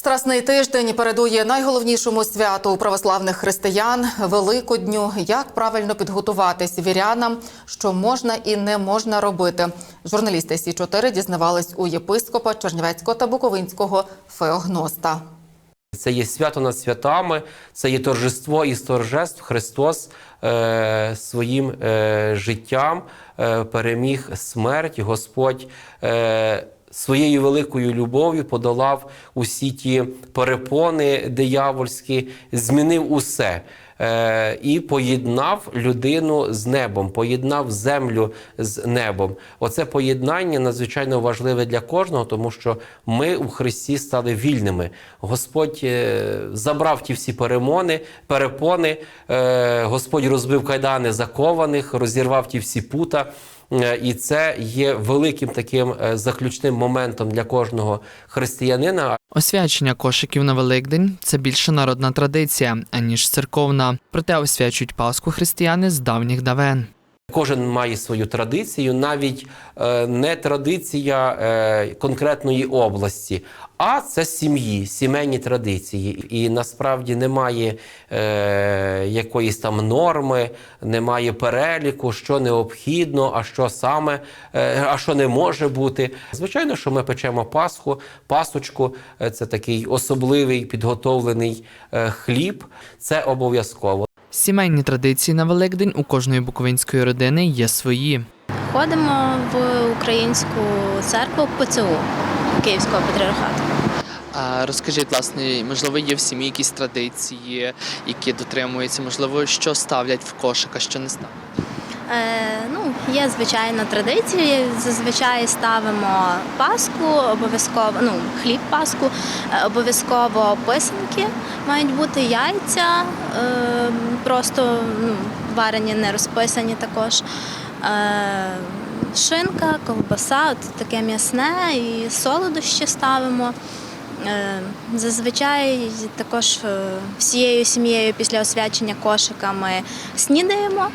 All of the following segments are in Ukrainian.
Страсний тиждень передує найголовнішому святу православних християн Великодню. Як правильно підготуватись вірянам, що можна і не можна робити. Журналісти Сі 4 дізнавались у єпископа Чернівецького та Буковинського феогноста. Це є свято над святами, це є торжество із торжеств. Христос е, своїм е, життям е, переміг смерть. Господь е, своєю великою любов'ю подолав усі ті перепони диявольські, змінив усе. Е, і поєднав людину з небом, поєднав землю з небом. Оце поєднання надзвичайно важливе для кожного, тому що ми у Христі стали вільними. Господь е, забрав ті всі перемони, перепони, е, Господь розбив кайдани закованих, розірвав ті всі пута. Е, І це є великим таким е, заключним моментом для кожного християнина. Освячення кошиків на Великдень це більше народна традиція, аніж церковна. Проте освячують Пасху християни з давніх давен. Кожен має свою традицію, навіть е, не традиція е, конкретної області, а це сім'ї, сімейні традиції. І насправді немає е, якоїсь там норми, немає переліку, що необхідно, а що саме, а що не може бути. Звичайно, що ми печемо Пасху, пасочку це такий особливий підготовлений хліб. Це обов'язково. Сімейні традиції на Великдень у кожної буковинської родини є свої. Ходимо в українську церкву ПЦУ Київського патріархату. А розкажіть, власне, можливо, є в сім'ї якісь традиції, які дотримуються, можливо, що ставлять в кошик, а що не ставлять? Е, ну, є звичайно традиції. Зазвичай ставимо паску, обов'язково ну, хліб паску, е, обов'язково писанки, мають бути яйця, е, просто ну, варені, не розписані також. Шинка, ковбаса, от таке м'ясне і солодощі ставимо. Зазвичай також всією сім'єю після освячення кошика ми снідаємо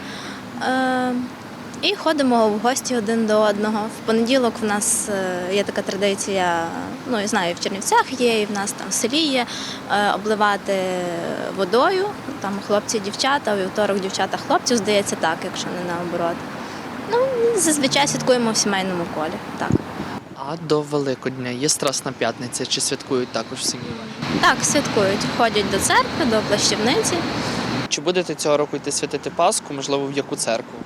і ходимо в гості один до одного. В понеділок в нас е, є така традиція, ну я знаю, і в Чернівцях є, і в нас там в селі є е, обливати водою. Там хлопці, дівчата, у вівторок дівчата хлопців, здається так, якщо не наоборот. Ну, зазвичай святкуємо в сімейному колі. Так. А до Великодня є Страсна п'ятниця, чи святкують також в сім'ї? Так, святкують. Ходять до церкви, до плащівниці. Чи будете цього року йти святити Пасху, можливо, в яку церкву?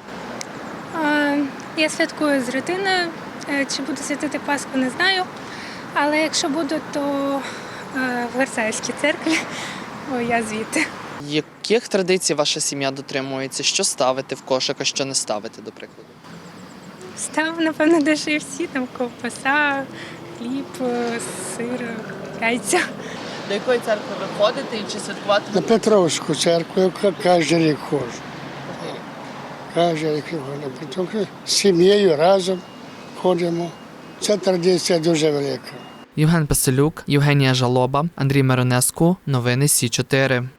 Я святкую з родиною. Е, Чи буду святити Пасху, не знаю. Але якщо буду, то е, в Версальській церкві, бо я звідти. Яких традицій ваша сім'я дотримується? Що ставити в кошик, а що не ставити, до прикладу? Став, напевно, де ж і всі там ковбаса, хліб, е, сир, яйця. До якої церкви ви ходите і чи святкувати? На Петровську церкву я кожен рік ходжу. Кожен рік ходжу. З сім'єю разом ходимо. Ця традиція дуже велика. Євген Песелюк, Євгенія Жалоба, Андрій Миронеску. Новини Сі 4